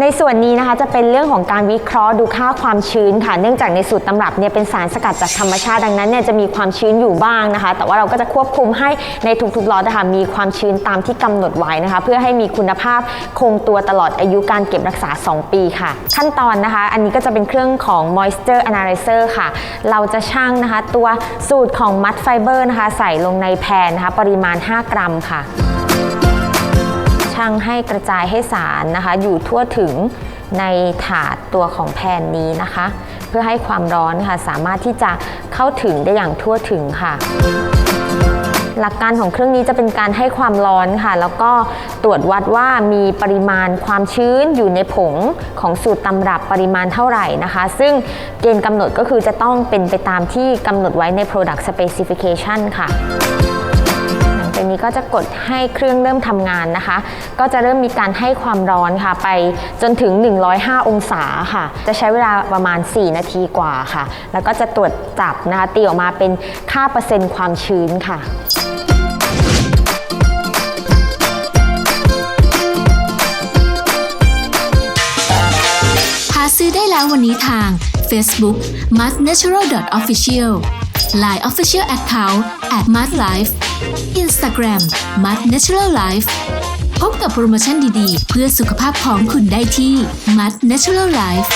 ในส่วนนี้นะคะจะเป็นเรื่องของการวิเคราะห์ดูค่าความชื้นค่ะ เนื่องจากในสูตรตำรับเนี่ยเป็นสารสกัดจากธรรมชาติดังนั้นเนี่ยจะมีความชื้นอยู่บ้างนะคะ แต่ว่าเราก็จะควบคุมให้ในทุกๆล็อตนะคะมีความชื้นตามที่กำหนดไว้นะคะ เพื่อให้มีคุณภาพคงตัวตลอดอายุการเก็บรักษา 2 ปีค่ะ ขั้นตอนนะคะ อันนี้ก็จะเป็นเครื่องของ moisture analyzer ค่ะ เราจะชั่งนะคะ ตัวสูตรของ mud fiber นะคะ ใส่ลงในแพนนะคะ ปริมาณ 5 กรัมค่ะ ช่างให้กระจายให้สารนะคะ อยู่ทั่วถึงในถาดตัวของแผ่นนี้นะคะ เพื่อให้ความร้อนค่ะ สามารถที่จะเข้าถึงได้อย่างทั่วถึงค่ะหลักการของเครื่องนี้จะเป็นการให้ความร้อนค่ะ แล้วก็ตรวจวัดว่ามีปริมาณความชื้นอยู่ในผงของสูตรตำรับปริมาณเท่าไหร่นะคะ ซึ่งเกณฑ์กำหนดก็คือจะต้องเป็นไปตามที่กำหนดไว้ใน product specification ค่ะ หลังจากนี้ก็จะกดให้เครื่องเริ่มทำงานนะคะ ก็จะเริ่มมีการให้ความร้อนค่ะ ไปจนถึง 105 องศาค่ะ จะใช้เวลาประมาณ 4 นาทีกว่าค่ะ แล้วก็จะตรวจจับนะคะตีออกมาเป็นค่าเปอร์เซ็นต์ความชื้นค่ะหาซื้อได้แล้ววันนี้ทาง Facebook m a s Natural Official Line Official Account at m a s Life Instagram m a d Natural Life พบกับโปรโมชั่นดีๆ เพื่อสุขภาพของคุณได้ที่ m a d Natural Life